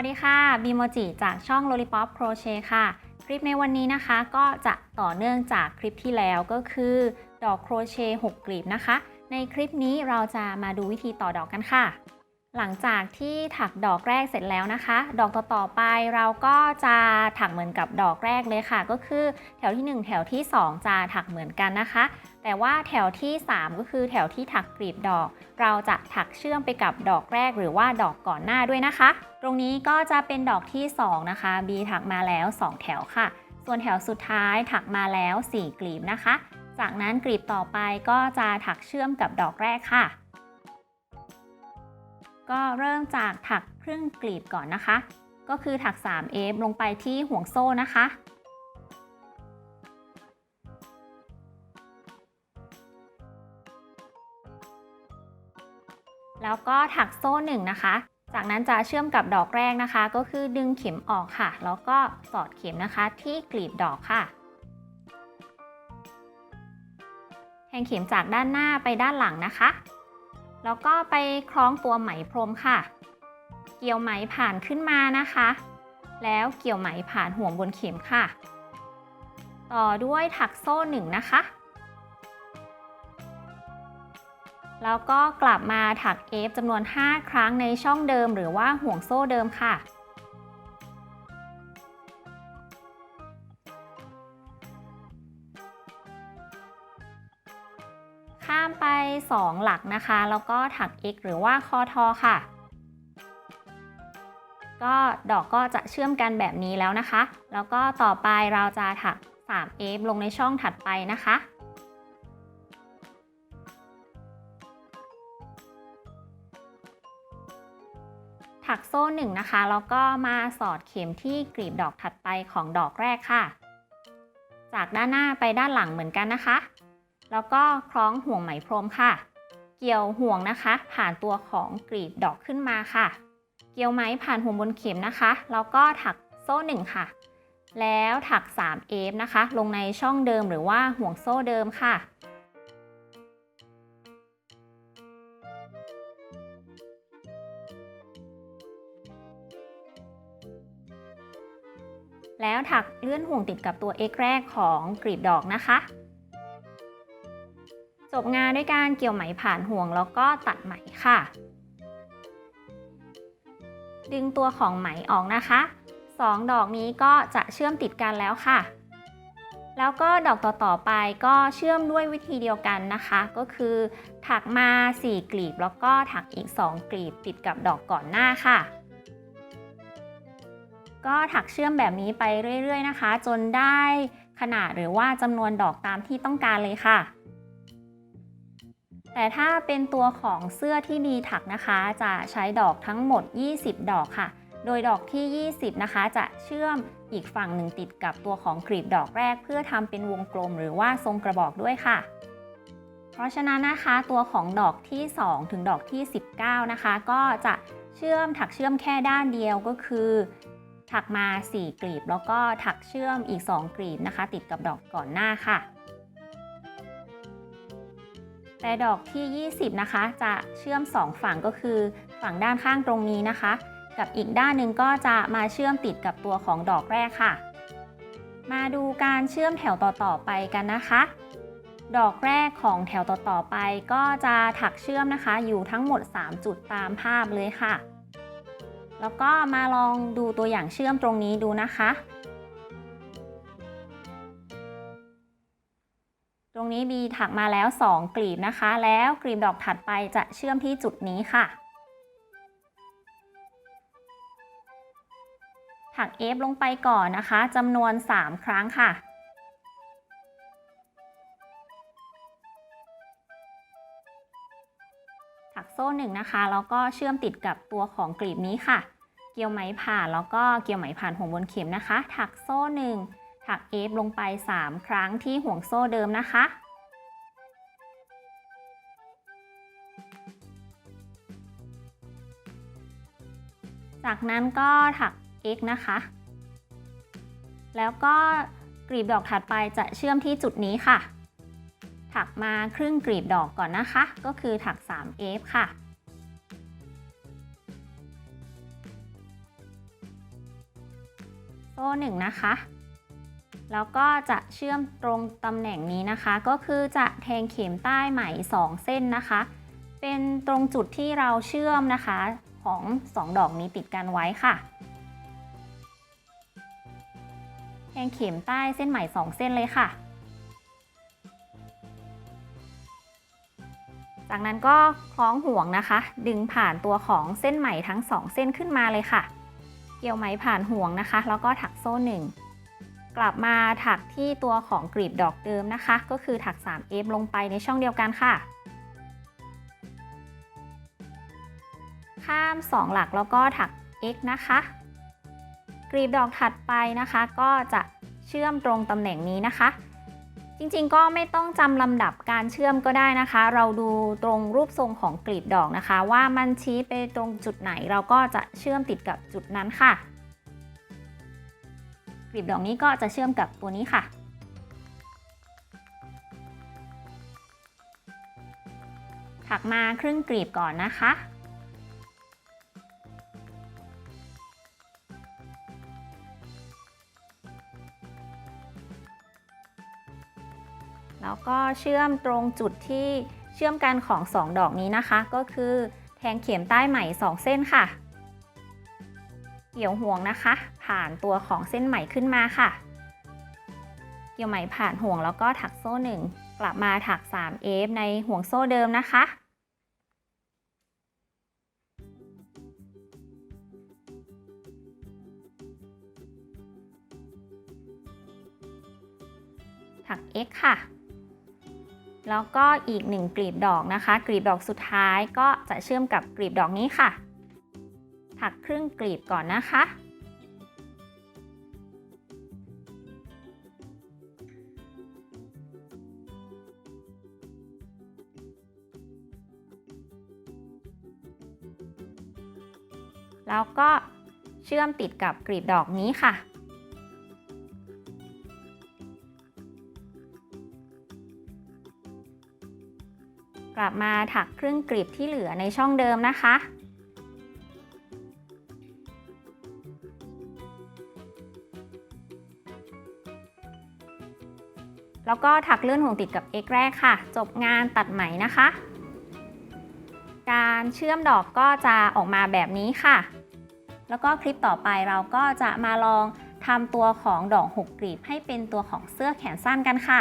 วัสดีค่ะบีโมจิจากช่อง Lollipop Crochet ค่ะ คลิปในวันนี้นะคะ ก็จะต่อเนื่องจากคลิปที่แล้วก็คือ ดอกโครเชต์6กลีบนะคะ ในคลิปนี้เราจะมาดูวิธีต่อดอกกันค่ะ หลังจากที่ถักดอกแรกเสร็จแล้วนะคะ ดอกต่อๆไปเราก็จะถักเหมือนกับดอกแรกเลยค่ะ ก็คือแถวที่ 1 แถวที่ 2 จะถักเหมือนกันนะคะ แต่ว่าแถวที่ 3 ก็คือแถวที่ถักกลีบดอก เราจะถักเชื่อมไปกับดอกแรกหรือว่าดอกก่อนหน้าด้วยนะคะ ตรงนี้ก็จะเป็นดอกที่ 2 นะคะ B ถักมาแล้ว 2 แถวค่ะ ส่วนแถวสุดท้ายถักมาแล้ว 4 กลีบนะคะ จากนั้นกลีบต่อไปก็จะถักเชื่อมกับดอกแรกค่ะ ก็เริ่มจากถักครึ่งกลีบก่อนนะคะ ก็คือถัก3เอฟลงไปที่ห่วงโซ่นะคะ แล้วก็ถักโซ่หนึ่งนะคะ จากนั้นจะเชื่อมกับดอกแรกนะคะ ก็คือดึงเข็มออกค่ะ แล้วก็สอดเข็มนะคะที่กลีบดอกค่ะแทงเข็มจากด้านหน้าไปด้านหลังนะคะ แล้วก็ไปคล้องตัวไหมพรมค่ะ เกี่ยวไหมผ่านขึ้นมานะคะ แล้วเกี่ยวไหมผ่านห่วงบนเข็มค่ะ ต่อด้วยถักโซ่หนึ่งนะคะ แล้วก็กลับมาถักเอฟจำนวน 5 ครั้งในช่องเดิมหรือว่าห่วงโซ่เดิมค่ะ ข้ามไป 2 หลักนะคะ แล้วก็ถัก x หรือว่าคอทอค่ะ ก็ดอกก็จะเชื่อมกันแบบนี้แล้วนะคะ แล้วก็ต่อไปเราจะถัก 3 f ลงในช่องถัดไปนะคะถักโซ่หนึ่งนะคะ แล้วก็มาสอดเข็มที่กลีบดอกถัดไปของดอกแรกค่ะ จากด้านหน้าไปด้านหลังเหมือนกันนะคะ แล้วก็คล้องห่วงไหมพรมค่ะ เกี่ยวห่วงนะคะ ผ่านตัวของกลีบดอกขึ้นมาค่ะ เกี่ยวไหมผ่านห่วงบนเข็มนะคะ แล้วก็ถักโซ่หนึ่งค่ะ แล้วถัก3เอฟนะคะ ลงในช่องเดิมหรือว่าห่วงโซ่เดิมค่ะแล้วถักเลื่อนห่วงติดกับตัว x แรกของกลีบดอกนะคะ บงานด้วยการเกี่ยวไหมผ่านห่วงแล้วก็ตัดไหมค่ะ ดึงตัวของไหมออกนะคะสองดอกนี้ก็จะเชื่อมติดกันแล้วค่ะ แล้วก็ดอกต่อๆไปก็เชื่อมด้วยวิธีเดียวกันนะคะ ก็คือ ถักมา 4 กลีบแล้วก็ถักอีก 2 กลีบติดกับดอกก่อนหน้าค่ะ ก็ถักเชื่อมแบบนี้ไปเรื่อยๆนะคะ จนได้ขนาดหรือว่าจำนวนดอกตามที่ต้องการเลยค่ะ แต่ถ้าเป็นตัวของเสื้อที่มีถักนะคะ จะใช้ดอกทั้งหมด 20 ดอกค่ะ โดยดอกที่ 20 นะคะ จะเชื่อมอีกฝั่งหนึ่งติดกับตัวของกลีบดอกแรก เพื่อทำเป็นวงกลมหรือว่าทรงกระบอกด้วยค่ะ เพราะฉะนั้นนะคะ ตัวของดอกที่ 2 ถึงดอกที่ 19 นะคะ ก็จะเชื่อมถักเชื่อมแค่ด้านเดียวก็คือ ถักมา 4 กลีบ แล้วก็ถักเชื่อมอีก 2 กลีบนะคะ ติดกับดอกก่อนหน้าค่ะ แต่ดอกที่ 20 นะคะ จะเชื่อม 2 ฝั่งก็คือ ฝั่งด้านข้างตรงนี้นะคะ กับอีกด้านหนึ่งก็จะมาเชื่อมติดกับตัวของดอกแรกค่ะ มาดูการเชื่อมแถวต่อๆไปกันนะคะ ดอกแรกของแถวต่อๆไปก็จะถักเชื่อมนะคะ อยู่ทั้งหมด 3 จุดตามภาพเลยค่ะ แล้วก็มาลองดูตัวอย่างเชื่อมตรงนี้ดูนะคะ รงนี้บีถักมาแล้ว 2 กลีบนะคะ แล้วกลีบดอกถัดไปจะเชื่อมที่จุดนี้ค่ะ ถัก F ลงไปก่อนนะคะจำนวน 3 ครั้งค่ะถักโซ่หนึ่งนะคะแล้วก็เชื่อมติดกับตัวของกลีบนี้ค่ะ เกี่ยวไหมผ่านแล้วก็เกี่ยวไหมผ่านห่วงบนเข็มนะคะ ถักโซ่หนึ่ง ถัก F ลงไป 3 ครั้งที่ห่วงโซ่เดิมนะคะ จากนั้นก็ถัก x นะคะ แล้วก็กลีบดอกถัดไปจะเชื่อมที่จุดนี้ค่ะ ถักมาครึ่งกลีบดอกก่อนนะคะ ก็คือถัก 3 f ค่ะโซ่หนึ่งนะคะ แล้วก็จะเชื่อมตรงตำแหน่งนี้นะคะ ก็คือจะแทงเข็มใต้ไหม 2 เส้นนะคะ เป็นตรงจุดที่เราเชื่อมนะคะของ 2 ดอกนี้ติดกันไว้ค่ะ แทงเข็มใต้เส้นไหม 2 เส้นเลยค่ะ จากนั้นก็คล้องห่วงนะคะ ดึงผ่านตัวของเส้นไหมทั้ง 2 เส้นขึ้นมาเลยค่ะ เกี่ยวไหมผ่านห่วงนะคะ แล้วก็ถักโซ่หนึ่ง กลับมาถักที่ตัวของกลีบดอกเดิมนะคะ ก็คือถัก 3 f ลงไปในช่องเดียวกันค่ะ ข้าม 2 หลักแล้วก็ถัก x นะคะ กลีบดอกถัดไปนะคะ ก็จะเชื่อมตรงตำแหน่งนี้นะคะ จริงๆก็ไม่ต้องจำลำดับการเชื่อมก็ได้นะคะ เราดูตรงรูปทรงของกลีบดอกนะคะ ว่ามันชี้ไปตรงจุดไหนเราก็จะเชื่อมติดกับจุดนั้นค่ะ กลีบดอกนี้ก็จะเชื่อมกับตัวนี้ค่ะ ถักมาครึ่งกลีบก่อนนะคะ แล้วก็เชื่อมตรงจุดที่เชื่อมกันของ 2 ดอกนี้นะคะ ก็คือแทงเข็มใต้ไหม 2 เส้นค่ะ เกี่ยวห่วงนะคะ ผ่านตัวของเส้นไหมขึ้นมาค่ะ เกี่ยวไหมผ่านห่วงแล้วก็ถักโซ่หนึ่งกลับมาถัก3 f ในห่วงโซ่เดิมนะคะ ถัก x ค่ะแล้วก็อีก 1 กลีบดอกนะคะ กลีบดอกสุดท้ายก็จะเชื่อมกับกลีบดอกนี้ค่ะ ถักครึ่งกลีบก่อนนะคะ แล้วก็เชื่อมติดกับกลีบดอกนี้ค่ะ กลับมาถักครึ่งกลีบที่เหลือในช่องเดิมนะคะแล้วก็ถักเลื่อนห่วงติดกับ x แรกค่ะ จบงานตัดไหมนะคะ การเชื่อมดอกก็จะออกมาแบบนี้ค่ะ แล้วก็คลิปต่อไปเราก็จะมาลองทำตัวของดอกหกกลีบให้เป็นตัวของเสื้อแขนสั้นกันค่ะ